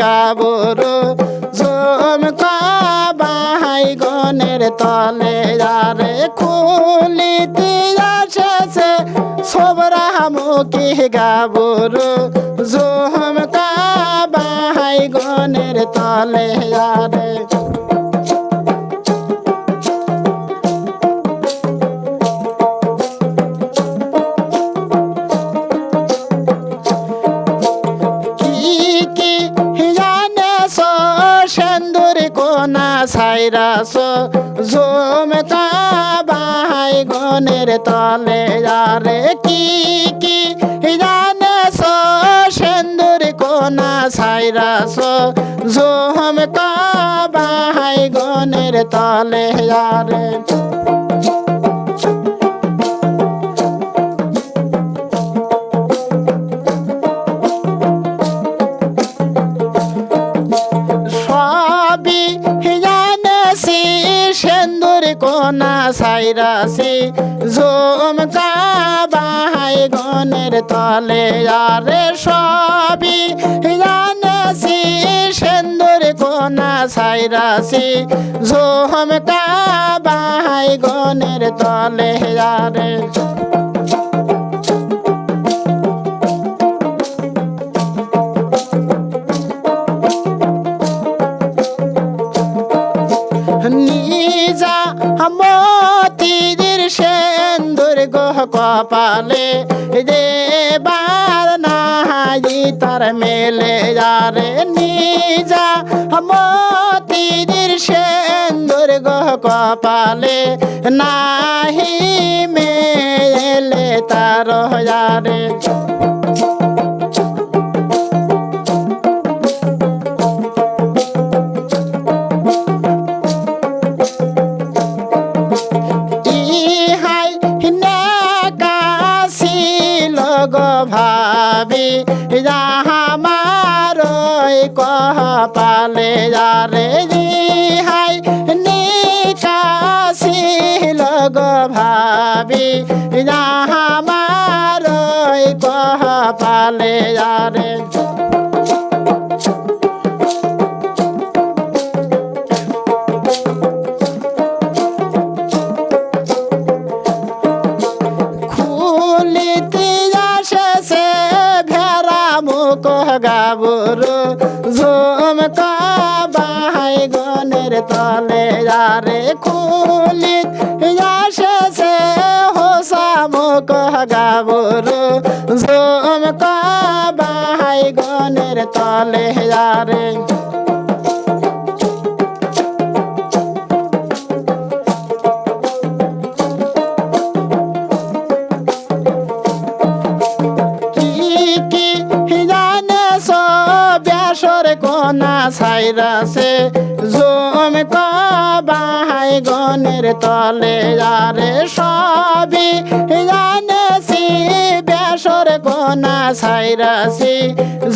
গাবরু ঝুমকা বাহাই গনের তলে আরে খুলিতে আসেছে সবরা মুখি গাবরু। ঝুমকা বাহাই গনের তলে আরে সাইরাস ঝুমকা ভাই গনের তলে, আরে কি কি জানে সো সেন্দুর কোনা সাইরাস ঝুমকা ভাই গনের তলে, আরে কোনা সাইরাসি ঝুমকা চাবাহাই গনের তলে, আরে সবই জানাসি সেন্দুর কোনা সাইরাসি ঝুমকা বাহাই গনের তলে, আরে নিজা মতির সেন্দুর গহ কপালে। দেবার নাহি তার মেলে যারে নিজা। মতির সেন্দুর গহ কপালে নাহি মেলে তার যারে। ভাবি যাহামার কহ পালে যারে হাই নিকাশি লগ ভাবি। যাহামারই গাবুরু ঝুমকা বাহাই গনের তলে আরে খুলিত আসেছে হোসা মুখ গাবুরু ঝুমকা বাহাই গনের তলে আরে ব্যাসর কোনা সাইরাসে জুম বাহাই গনের তলে, আরে সবই জানে সি ব্যাসর কোনা সাইরাসি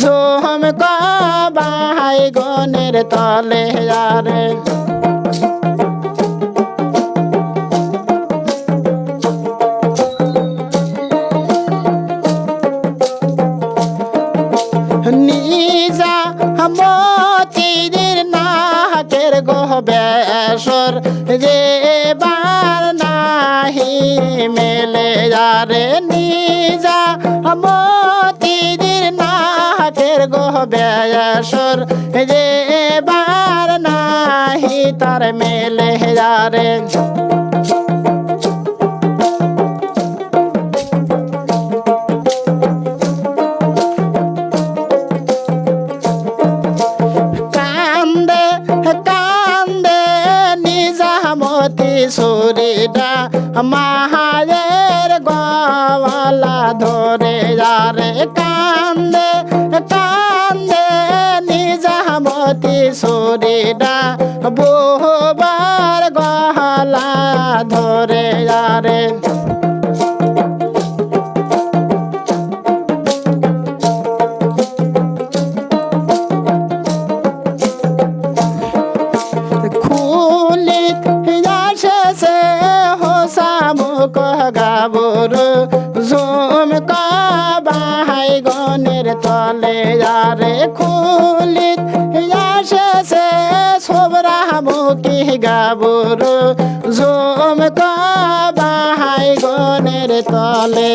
জুম বাহাই গনের তলে, আরে মতির নাকের গহ বেসর যে বার নাহি মেলে যারে নিজা। মতির নাকের গহ বেসর যে বার নাহি তার মেলে যারে। মাহায়ের গলা ধরে যারে কান্দে কান্দে নিজামতি সুরিটা বহুবার গলা ধরে যারে কহ গাবর জুম কাহাই গনের তলে যারে খুলিত সে সোবরা মুখি গাবর জুম কাহাই গনের তলে।